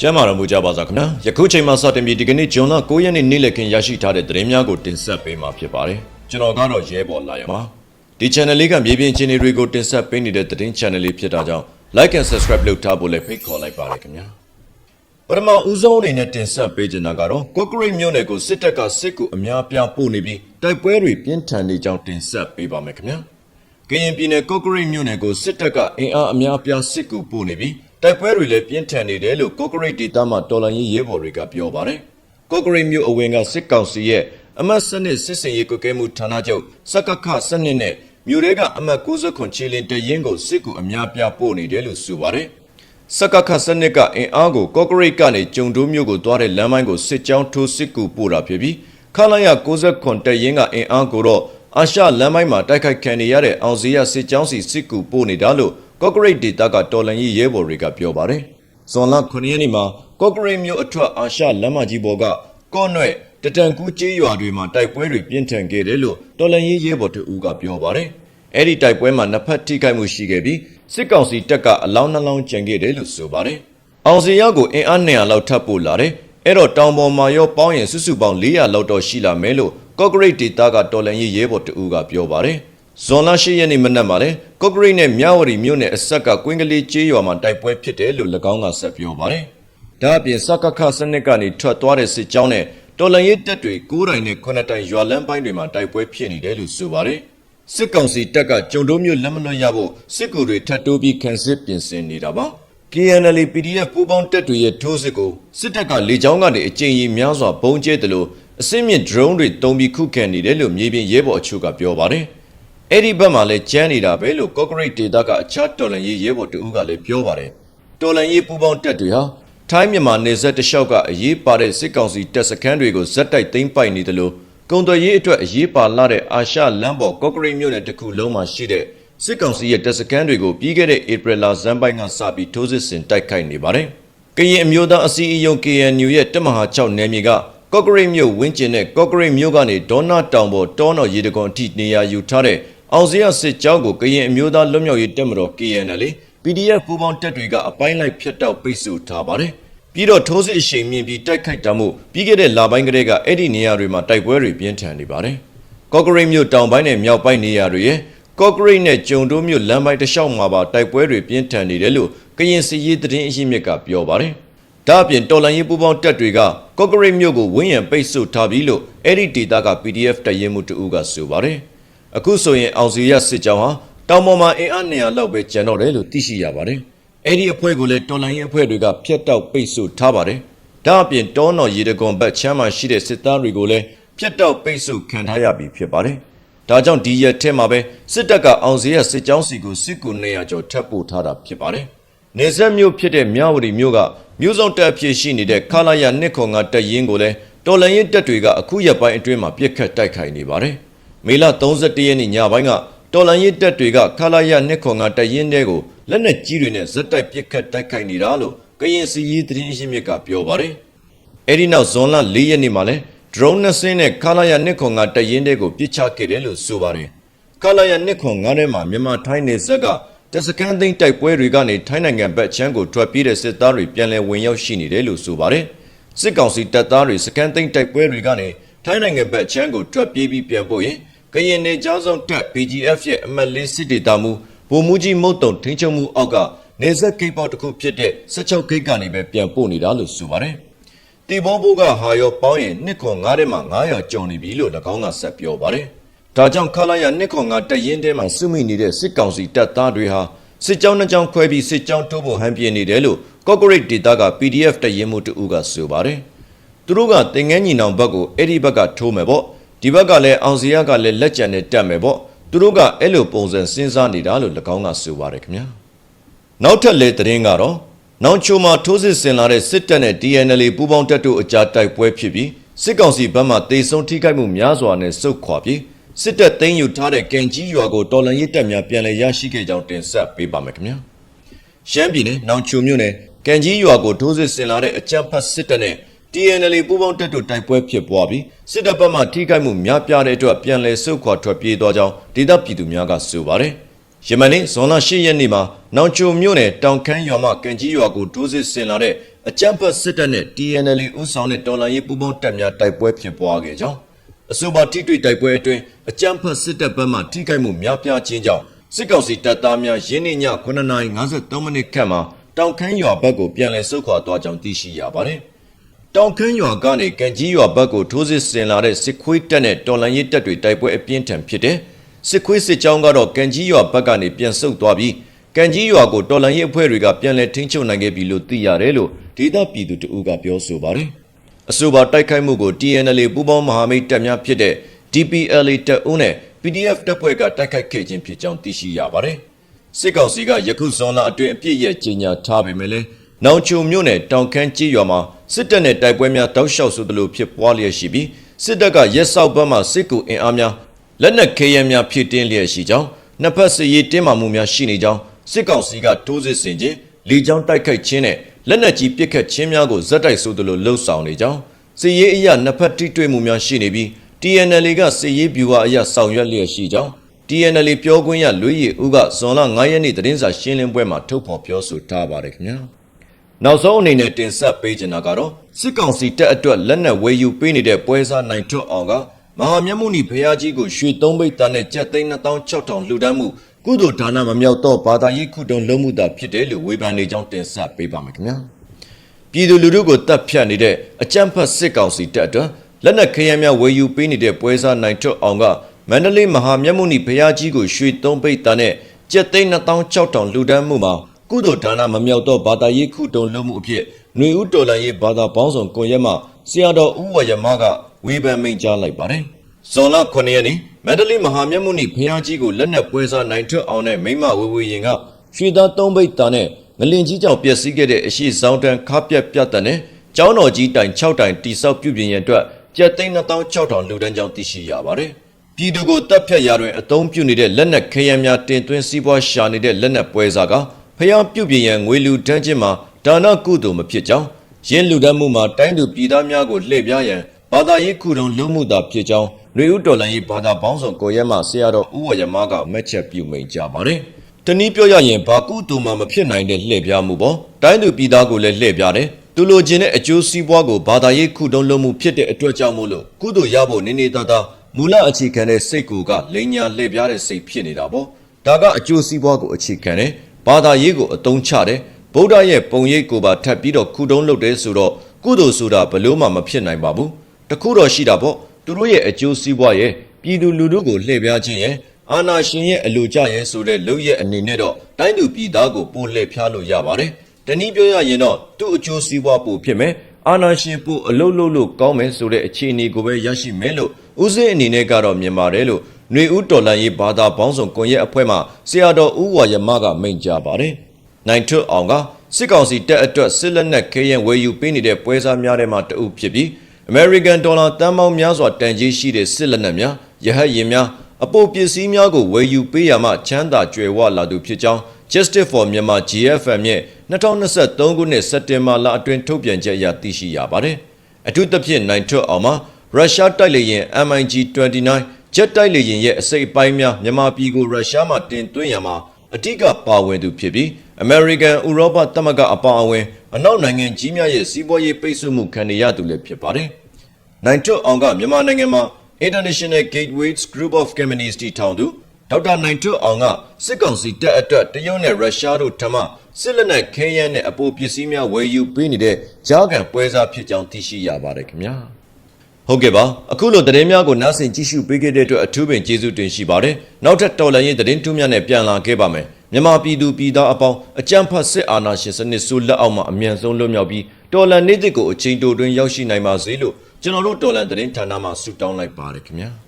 ကျမ်းမာတော်မူကြပါစားခင်ဗျာယခုချိန်မှာစတင်ပြီးဒီကနေ့ဂျွန်လ9ရက်နေ့နေ့လည်ခင်းရရှိထားတဲ့သတင်းများကိုတင်ဆက်ပေးမှာဖြစ်ပါတယ်ကျွန်တော်ကတော့ရဲဘော်လာရပါဒီ channel လေးကမြေပြင်အခြေအနေတွေကိုတင်ဆက်ပေးနေတဲ့သတင်း channel လေးဖြစ်တာကြောင့် like and subscribe လုပ်ထားဖို့လည်းဖိတ်ခေါ်လိုက်ပါတယ်ခင်ဗျာပထမဦးဆုံးအနေနဲ့တင်ဆက်ပေးချင်တာကတော့ကော့ကရိတ်မြို့နယ်ကိုစစ်တပ်ကစစ်ကူအများပြားပို့နေပြီးတိုက်ပွဲတွေပြင်းထန်နေကြောင်းတင်ဆက်ပေးပါမယ်ခင်ဗျာကရင်ပြည်နယ်ကော့ကရိတ်မြို့နယ်ကိုစစ်တပ်ကအင်အားအများအပြားစစ်ကူပို့နေပြီး တိုက်ပွဲတွေလည်းပြင်းထန်နေတယ်လို့ကော့ကရိတ်ဒေသမှတော်လှန်ရေးရဲဘော်တွေကပြောပါတယ်။ကော့ကရိတ်မြို့အဝင်ကစစ်ကောင်စီရဲ့အမတ်စနစ်စစ်စင်ရေးကွပ်ကဲမှုဌာနချုပ်စကခစနစ်နဲ့မြို့ရဲကအမတ်69ချီလင်တရင်ကိုစစ်ကူအများအပြားပို့နေတယ်လို့ဆိုပါတယ်။စကခစနစ်ကအင်အားကိုကော့ကရိတ်ကနေကျုံတိုးမြို့ကိုသွားတဲ့လမ်းမိုင်းကိုစစ်ကြောင်းထိုးစစ်ကူပို့တာဖြစ်ပြီးခလာရ69တက်ရင်ကအင်အားကိုတော့အာရှလမ်းမိုင်းမှာတိုက်ခိုက်ခံနေရတဲ့အောင်စရစစ်ကြောင်းစီစစ်ကူပို့နေတာလို့ ကော့ကရိတ်ဒေသကတော်လန်ကြီးရဲဘော်တွေကပြောပါတယ်။ဇွန်လ9ရက်နေ့မှာကော့ကရိတ်မြို့အထွက်အာရှလမ်းမကြီးပေါ်ကကော့နွဲ့တတန်ကူးကျေးရွာတွေမှာတိုက်ပွဲတွေပြင်းထန်ခဲ့တယ်လို့တော်လန်ကြီးရဲဘော်တို့ကပြောပါတယ်။အဲ့ဒီတိုက်ပွဲမှာနှစ်ဖက်ထိခိုက်မှုရှိခဲ့ပြီးစစ်ကောင်စီတပ်ကအလောင်းနှလောင်းကျန်ခဲ့တယ်လို့ဆိုပါတယ်။အောင်စီရောက်ကိုအင်အား200လောက်ထပ်ပို့လာတယ်။အဲ့တော့တောင်ပေါ်မှာရောပေါင်းရင်စုစုပေါင်း400လောက်တော့ရှိလာမယ်လို့ကော့ဂရိတ်ဒေတာကတော်လန်ရေးရဲဘော်တူကပြောပါတယ်။ ဇွန်လ10ရက်နေ့မနက်မှာလဲကော့ဂရိတ်နဲ့မြဝတီမြို့နယ်အဆက်ကကွင်းကလေးကျေးရွာမှာတိုက်ပွဲဖြစ်တယ်လို့၎င်းကဆက်ပြောပါတယ်။ဒါအပြင်စကခစနစ်ကနေထွက်သွားတဲ့စစ်ကြောင်းနဲ့တော်လန်ရေးတပ်တွေကိုးတိုင်နဲ့ခုနှစ်တိုင်ရွာလမ်းပိုင်းတွေမှာတိုက်ပွဲဖြစ်နေတယ်လို့ဆိုပါတယ်။စစ်ကောင်စီတပ်ကကြုံတိုးမျိုးလက်မလွတ်ရဖို့စစ်ကူတွေထပ်တိုးပြီးခံစစ်ပြင်ဆင်နေတာပါ KNL PDF ပူးပေါင်းတပ်တွေရဲ့ထိုးစစ်ကိုစစ်တပ်ကလေကြောင်းကနေအကြိမ်ကြီးများစွာပုံကျဲတယ်လို့အစစ်မြင့် drone တွေတုံးပြီးခုခံနေတယ်လို့မြေပြင်ရဲဘော်အချို့ကပြောပါတယ် အဲ့ဒီဘက်မှာလည်းကြမ်းနေတာပဲလို့ Concrete Data ကအခြားတော်လန်ရေးရဲဘော်တဦးကလည်းပြောပါတယ်တော်လန်ရေးပူးပေါင်းတပ်တွေဟာထိုင်းမြန်မာနေဆက်တလျှောက်ကအရေးပါတဲ့စစ်ကောင်စီတပ်စခန်းတွေကိုဇက်တိုက်သိမ်းပိုက်နေတယ်လို့ကုံသွယ်ရေးအတွက်အရေးပါလာတဲ့အာရှလမ်းပေါ်ကော့ကရိတ်မြို့နယ်တစ်ခုလုံးမှာရှိတဲ့စစ်ကောင်စီရဲ့တပ်စခန်းတွေကိုပြီးခဲ့တဲ့ဧပြီလဇန်ပိုင်းကစပြီးထိုးစစ်ဆင်တိုက်ခိုက်နေပါတယ်။ကရင်အမျိုးသားအစည်းအရုံး KNU ရဲ့တပ်မဟာ6နယ်မြေကကော့ကရိတ်မြို့ဝင်းကျင်နဲ့ကော့ကရိတ်မြို့ကနေဒေါနာတောင်ပေါ်တောနော်ရေတံခွန်အထိနေရာယူထားတဲ့ အောင်စရစစ်ကြောင်းကိုကရင်အမျိုးသားလွတ်မြောက်ရေးတပ်မတော် KNL PDF ပူးပေါင်းတပ်တွေကအပိုင်းလိုက်ဖျက်တောက်ပိတ်ဆို့ထားပါတယ်။ပြီးတော့ထိုးစစ်အရှိန်မြင့်ပြီးတိုက်ခိုက်တာမှုပြီးခဲ့တဲ့လပိုင်းကတည်းကအဲ့ဒီနေရာတွေမှာတိုက်ပွဲတွေပြင်းထန်နေပါတယ်။ကော့ကရိတ်မြို့တောင်ပိုင်းနဲ့မြောက်ပိုင်းနေရာတွေရဲ့ကော့ကရိတ်နဲ့ကျုံတိုးမြို့လမ်းပိုင်းတစ်လျှောက်မှာပါတိုက်ပွဲတွေပြင်းထန်နေတယ်လို့ကရင်စီရေးသတင်းအရင်းမြစ်ကပြောပါတယ်။ဒါအပြင်တော်လန်ရေးပူးပေါင်းတပ်တွေကကော့ကရိတ်မြို့ကိုဝင်းရံပိတ်ဆို့ထားပြီးလို့အဲ့ဒီဒေသက PDF တရင်မှုတူကဆိုပါတယ်။ အခုဆိုရင်အောင်စီရစစ်ကြောင်းဟာတောင်ပေါ်မှာအင်အား200လောက်ပဲကျန်တော့တယ်လို့သိရှိရပါတယ်။အဲ့ဒီအဖွဲ့ကိုလည်းတော်လိုင်းရင်အဖွဲ့တွေကဖျက်တောက်ပိတ်ဆို့ထားပါတယ်။ဒါအပြင်တောနော်ရေတကွန်ဘက်ချမ်းမှာရှိတဲ့စစ်သားတွေကိုလည်းဖျက်တောက်ပိတ်ဆို့ခံထားရပြီဖြစ်ပါတယ်။ဒါကြောင့်ဒီရက်ထဲမှာပဲစစ်တပ်ကအောင်စရစစ်ကြောင်းစီကိုစစ်ကူ200ကျော်ထပ်ပို့ထားတာဖြစ်ပါတယ်။နေဆက်မြို့ဖြစ်တဲ့မြဝတီမြို့ကမြို့ဆောင်တပ်အဖြစ်ရှိနေတဲ့ခလာရနှစ်ခွန်ကတပ်ရင်းကိုလည်းတော်လန်ရင်တပ်တွေကအခုရက်ပိုင်းအတွင်းမှာပြစ်ခတ်တိုက်ခိုက်နေပါတယ်။ မေလ31ရက်နေ့ညပိုင်းကတော်လန်ရင်တပ်တွေကခလာရနှစ်ခွန်ကတပ်ရင်းတွေကိုလက်နက်ကြီးတွေနဲ့ဇက်တိုက်ပစ်ခတ်တိုက်ခိုက်နေတာလို့ကရင်စီရေးသတင်းရင်းမြစ်ကပြောပါတယ်။အဲဒီနောက်ဇွန်လ၄ရက်နေ့မှာလဲ drone နဲ့ဆင်းတဲ့ခလာရနှစ်ခွန်ကတရင်တဲ့ကိုပစ်ချခဲ့တယ်လို့ဆိုပါတယ်။ခလာရနှစ်ခွန်ငါးထဲမှာမြန်မာထိုင်းနယ်စပ်ကတစကန်သိန်းတိုက်ပွဲတွေကနေထိုင်းနိုင်ငံဘက်ချမ်းကိုထွက်ပြေးတဲ့စစ်သားတွေပြန်လည်ဝင်ရောက်ရှိနေတယ်လို့ဆိုပါတယ်။စစ်ကောင်စီတပ်သားတွေစကန်သိန်းတိုက်ပွဲတွေကနေထိုင်းနိုင်ငံဘက်ချမ်းကိုထွက်ပြေးပြီးပြန်ပို့ရင် ကရင်နယ်ကြောင်းဆောင်တပ် BGF ရဲ့အမတ်လေးစစ်ဒေသမှုဗိုလ်မှူးကြီးမုတ်တုံထိန်းချုပ်မှုအောက်ကနေဆက်ဂိတ်ပေါက်တစ်ခုဖြစ်တဲ့16ဂိတ်ကနေပဲပြန်ပို့နေတာလို့ဆိုပါတယ်။တီဘောဘိုးကဟာရောပေါင်းရင်နှစ်ခွန်9ထဲမှာ900ကျော်နေပြီလို့၎င်းကဆက်ပြောပါတယ်။ဒါကြောင့်ခလာရနှစ်ခွန်9တရင်ထဲမှာစုမိနေတဲ့စစ်ကောင်စီတပ်သားတွေဟာစစ်ကြောင်းနှစ်ကြောင်းခွဲပြီးစစ်ကြောင်းတိုးဖို့ဟန်ပြနေတယ်လို့ Corporate Data က PDF တရင်မှုတူကဆိုပါတယ်။သူတို့ကတင်ငန်းညီနောင်ဘက်ကိုအဲ့ဒီဘက်ကထိုးမယ်ပေါ့ ဒီဘက်ကလည်းအောင်စီရကလည်းလက်ကျန်နဲ့တက်မယ်ပေါ့သူတို့ကအဲ့လိုပုံစံစဉ်းစားနေတာလို့၎င်းကဆိုပါတယ်ခင်ဗျာနောက်ထပ်လေသတင်းကတော့နောင်ချိုမှာထိုးစစ်ဆင်လာတဲ့စစ်တပ်နဲ့ DNL ပူးပေါင်းတပ်တို့အကြားတိုက်ပွဲဖြစ်ပြီးစစ်ကောင်စီဘက်မှတေဆုံးထိခိုက်မှုများစွာနဲ့စုခွာပြီးစစ်တပ်သိမ်းယူထားတဲ့ကင်ကြီးရွာကိုတော်လန်ရစ်တပ်များပြန်လည်ရရှိခဲ့ကြောင်းတင်ဆက်ပေးပါမယ်ခင်ဗျာရှမ်းပြည်နယ်နောင်ချိုမြို့နယ်ကင်ကြီးရွာကိုထိုးစစ်ဆင်လာတဲ့အကြမ်းဖက်စစ်တပ်နဲ့ TNL ပူးပေါင်းတပ်တို့တိုက်ပွဲဖြစ်ပွားပြီးစစ်တပ်ဘက်မှထိခိုက်မှုများပြားတဲ့အတွက်ပြန်လည်ဆုတ်ခွာထွက်ပြေးသွားကြောင်းဒေသပြည်သူများကဆိုပါတယ်။ယမန်နေ့ဇွန်လ10ရက်နေ့မှာနောင်ချိုမြို့နယ်တောင်ခမ်းရွာမှကင်ကြီးရွာကိုဒိုးစစ်ဆင်လာတဲ့အကြမ်းဖက်စစ်တပ်နဲ့ TNL ဦးဆောင်တဲ့တော်လှန်ရေးပူးပေါင်းတပ်များတိုက်ပွဲဖြစ်ပွားခဲ့ကြောင်းအဆိုပါထိတွေ့တိုက်ပွဲအတွင်းအကြမ်းဖက်စစ်တပ်ဘက်မှထိခိုက်မှုများပြားခြင်းကြောင့်စစ်ကောင်စီတပ်သားများယင်းနေ့ည9:53မိနစ်ခန့်မှာတောင်ခမ်းရွာဘက်ကိုပြန်လည်ဆုတ်ခွာသွားကြောင်းသိရှိရပါတယ်။ တောင်ခမ်းရွာကနေကံကြီးရွာဘက်ကိုထိုးစစ်ဆင်လာတဲ့စစ်ခွေးတပ်နဲ့တော်လှန်ရေးတပ်တွေတိုက်ပွဲအပြင်းထန်ဖြစ်တဲ့စစ်ခွေးစစ်ကြောင်းကတော့ကံကြီးရွာဘက်ကနေပြန်ဆုတ်သွားပြီးကံကြီးရွာကိုတော်လှန်ရေးအဖွဲ့တွေကပြန်လည်ထိန်းချုပ်နိုင်ခဲ့ပြီလို့သိရတယ်လို့ဒေသပြည်သူတအူးကပြောဆိုပါတယ်။အဆိုပါတိုက်ခိုက်မှုကို TNL ပူးပေါင်းမဟာမိတ်တပ်များဖြစ်တဲ့ DPLA တပ်ဦးနဲ့ PDF တပ်ဖွဲ့ကတိုက်ခိုက်ခဲ့ခြင်းဖြစ်ကြောင်းသိရှိရပါတယ်။စစ်ကောင်စီကယခုဇွန်လအတွင်းအပြစ်ရဲ့ကြီးညာထားပေမဲ့လည်းနောင်ချုံမြို့နယ်တောင်ခမ်းကြီးရွာမှာစစ်တပ်နဲ့တိုက်ပွဲများတောက်လျှောက်ဆိုသလိုဖြစ်ပွားလျက်ရှိပြီးစစ်တပ်ကရက်စောက်ဘက်မှစစ်ကူအင်အားများလက်နက်ခဲယမ်းများဖြစ်တင်းလျက်ရှိကြောင်းနှစ်ဖက်စစ်ရေးတင်းမာမှုများရှိနေကြောင်းစစ်ကောင်စီကတိုးစစ်ဆင်ခြင်းလေကြောင်းတိုက်ခိုက်ခြင်းနဲ့လက်နက်ကြီးပစ်ခတ်ခြင်းများကိုဇက်တိုက်ဆိုသလိုလှုပ်ဆောင်နေကြောင်းစစ်ရေးအရာနှစ်ဖက်ထိတွေ့မှုများရှိနေပြီး TNL ကစစ်ရေးဗျူဟာအရာဆောင်ရွက်လျက်ရှိကြောင်း TNL ပြောခွင့်ရလွေးရည်ဦးကဇွန်လ9ရက်နေ့သတင်းစာရှင်းလင်းပွဲမှာထုတ်ဖော်ပြောဆိုထားပါတယ်ခင်ဗျာ နောက်ဆုံးအနေနဲ့တင်ဆက်ပေးချင်တာကတော့စစ်ကောင်စီတပ်အတွက်လက်နက်ဝယ်ယူပေးနေတဲ့ပွဲစားနိုင်ထွတ်အောင်ကမဟာမြတ်မုနီဖရာကြီးကိုရွှေသုံးပိတ်သားနဲ့ကြက်သိန်း2600လှူဒန်းမှုကုသိုလ်ဒါနမမြောက်တော့ဘာသာရေးခုတုံလုံးမှုတာဖြစ်တယ်လို့ဝေဖန်နေကြောင်းတင်ဆက်ပေးပါမယ်ခင်ဗျာပြည်သူလူထုကိုတပ်ဖြတ်နေတဲ့အကြမ်းဖက်စစ်ကောင်စီတပ်အတွက်လက်နက်ခရမ်းများဝယ်ယူပေးနေတဲ့ပွဲစားနိုင်ထွတ်အောင်ကမန္တလေးမဟာမြတ်မုနီဘုရားကြီးကိုရွှေသုံးပိတ်တာနဲ့ကျပ်သိန်း2600လှူဒန်းမှုမှာ ကုသိုလ်ဒါနမမြောက်တော့ဘာသာရေးခုတုံလုံးမှုအဖြစ်ຫນွေဦးတော်လန်ရေးဘာသာပေါင်းဆောင်ကွန်ရက်မှဆရာတော်ဦးဝရမကဝေဖန်မိန့်ကြားလိုက်ပါတယ်။ဇွန်လ9ရက်နေ့မန္တလေးမဟာမြတ်မုနီဘုရားကြီးကိုလက်နက်ပွဲစားနိုင်ထွတ်အောင်နဲ့မိမဝေဝေရင်ကရွှေသားသုံးပိတ်တာနဲ့ငလင်ကြီးကြောင့်ပျက်စီးခဲ့တဲ့အရှိဆောင်တန်ခါပြက်ပြတ်တဲ့နဲ့ကျောင်းတော်ကြီးတိုင်6တိုင်တိဆောက်ပြုပြင်ရန်အတွက်ကျပ်သိန်း2600လူတန်းကြောင်းသိရှိရပါတယ်။ပြည်သူကိုတပ်ဖြတ်ရာတွင်အသုံးပြုနေတဲ့လက်နက်ခဲယမ်းများတင်သွင်းစီးပွားရှာနေတဲ့လက်နက်ပွဲစားက ဖျားပြုတ်ပြင်းရန်ငွေလူတန်းချင်းမှာဒါနကုသိုလ်မဖြစ်ကြောင်းရင်းလူတန်းမှုမှာတိုင်းသူပြည်သားများကိုလှည့်ပြားရန်ဘာသာရေးခုတုံလုံးမှုသာဖြစ်ကြောင်းຫນွေဦးတော်လိုင်းရေးဘာသာပေါင်းစုံကိုရဲမှဆရာတော်ဦးဝရမကမက်ချက်ပြုမိန်ကြပါတယ်။တနည်းပြောရရင်ဘာကုသိုလ်မှမဖြစ်နိုင်တဲ့လှည့်ပြားမှုပေါ့တိုင်းသူပြည်သားကိုလည်းလှည့်ပြားတယ်သူလိုချင်တဲ့အကျိုးစီးပွားကိုဘာသာရေးခုတုံးလုံးမှုဖြစ်တဲ့အတွက်ကြောင့်မို့လို့ကုသိုလ်ရဖို့နေနေသားသားမူလအခြေခံတဲ့စိတ်ကိုကလိန်ညာလှည့်ပြားတဲ့စိတ်ဖြစ်နေတာပေါ့ဒါကအကျိုးစီးပွားကိုအခြေခံတယ် ဘာသာရေးကိုအသုံးချတယ်ဗုဒ္ဓရဲ့ပုံရိပ်ကိုပါထပ်ပြီးတော့ခုတုံးလုပ်တယ်ဆိုတော့ကုသိုလ်ဆိုတာဘလို့မှမဖြစ်နိုင်ပါဘူးတခုတော့ရှိတာပေါ့သူတို့ရဲ့အကျိုးစီးပွားရဲ့ပြည်သူလူထုကိုလှည့်ပြားခြင်းရဲ့အာနာရှင်ရဲ့အလိုကြရဲ့ဆိုတဲ့လုပ်ရဲ့အနေနဲ့တော့တိုင်းသူပြည်သားကိုပို့လှည့်ဖျားလို့ရပါတယ်တနည်းပြောရရင်တော့သူ့အကျိုးစီးပွားပိုဖြစ်မယ်အာနာရှင်ပိုအလုတ်လုတ်လို့ကောင်းမယ်ဆိုတဲ့အခြေအနေကိုပဲရရှိမယ်လို့ဦးစင်းအနေနဲ့ကတော့မြင်ပါတယ်လို့ຫນွေဦးတော်လန်ရေးဘာသာပေါင်းစုံကွန်ရက်အဖွဲ့မှဆရာတော်ဦးဝါယမကမိန့်ကြားပါတယ်နိုင်ထွတ်အောင်ကစစ်ကောင်စီတပ်အတွက်စစ်လက်နက်ခဲယံဝယ်ယူပေးနေတဲ့ပွဲစားများထဲမှာတအုပ်ဖြစ်ပြီး American Dollar တန်ပေါင်းများစွာတန်ကြီးရှိတဲ့စစ်လက်နက်များရဟတ်ယာဉ်များအပိုပစ္စည်းများကိုဝယ်ယူပေးရမှချမ်းသာကြွယ်ဝလာသူဖြစ်ကြောင်း Justice for Myanmar GFM ရဲ့2023ခုနှစ်စက်တင်ဘာလအတွင်းထုတ်ပြန်ချက်အရသိရှိရပါတယ်။အထူးသဖြင့်နိုင်ထွတ်အောင်မှာရုရှားတိုက်လေယာဉ် MiG-29 ဂျက်တိုက်လေယာဉ်ရဲ့အစိတ်အပိုင်းများမြန်မာပြည်ကိုရုရှားမှတင်သွင်းရမှာအထူးကပါဝင်သူဖြစ်ပြီး American ဥရောပသမဂ္ဂအပါအဝင်အနောက်နိုင်ငံကြီးများရဲ့စီးပွားရေးပိတ်ဆို့မှုခံနေရသူလည်းဖြစ်ပါတယ်။နိုင်ထွတ်အောင်ကမြန်မာနိုင်ငံမှာ International Gateways Group of Companies တီထောင်သူဒေါက်တာနိုင်ထွတ်အောင်ကစစ်ကောင်စီတပ်အတွက်တရုတ်နဲ့ရုရှားတို့ထမစစ်လက်နက်ခဲယမ်းနဲ့အပိုပစ္စည်းများဝယ်ယူပေးနေတဲ့ကြားခံပွဲစားဖြစ်ကြောင်းသိရှိရပါတယ်ခင်ဗျာ ဟုတ်ကဲ့ပါအခုလိုသတင်းများကိုနားဆင်ကြည့်ရှုပေးခဲ့တဲ့အတွက်အထူးပင်ကျေးဇူးတင်ရှိပါတယ်နောက်ထပ်တော်လှန်ရေးသတင်းထူးများနဲ့ပြန်လာခဲ့ပါမယ်မြန်မာပြည်သူပြည်သားအပေါင်းအကြမ်းဖက်စစ်အာဏာရှင်စနစ်ဆိုးလက်အောက်မှာအမြန်ဆုံးလွတ်မြောက်ပြီးတော်လှန်နေ့တစ်ကိုအချိန်တိုတွင်ရောက်ရှိနိုင်ပါစေလို့ကျွန်တော်တို့တော်လှန်သတင်းဌာနမှဆုတောင်းလိုက်ပါတယ်ခင်ဗျာ